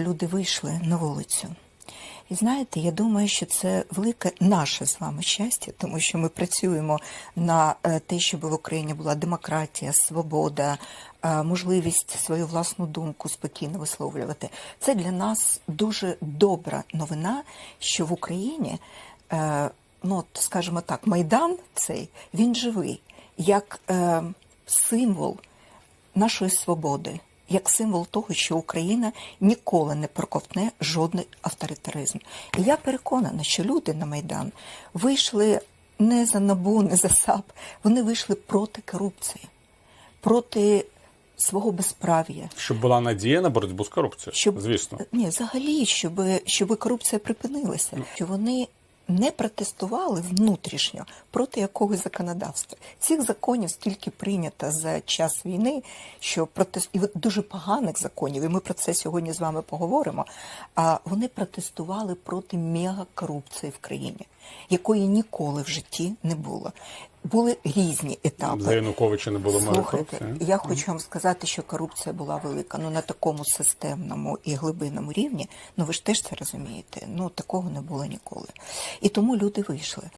люди вийшли на вулицю. І знаєте, я думаю, що це велике наше з вами щастя, тому що ми працюємо на е, те, щоб в Україні була демократія, свобода, е, можливість свою власну думку спокійно висловлювати. Це для нас дуже добра новина, що в Україні, е, ну скажімо так, майдан цей він живий як символ нашої свободи, як символ того, що Україна ніколи не проковтне жодний авторитаризм. І я переконана, що люди на Майдан вийшли не за набу, не за САП, вони вийшли проти корупції, проти свого безправ'я. Щоб була надія на боротьбу з корупцією, Щоб звісно. ні, взагалі, щоб, щоб корупція припинилася, що вони не протестували внутрішньо проти якогось законодавства. Цих законів стільки прийнято за час війни, що протест і дуже поганих законів, і ми про це сьогодні з вами поговоримо. А вони протестували проти мегакорупції в країні, якої ніколи в житті не було. Були різні етапи. За Януковича не було Слухайте, я хочу вам сказати, що корупція була велика. Ну на такому системному і глибинному рівні. Ну ви ж теж це розумієте. Ну такого не було ніколи. І тому люди вийшли.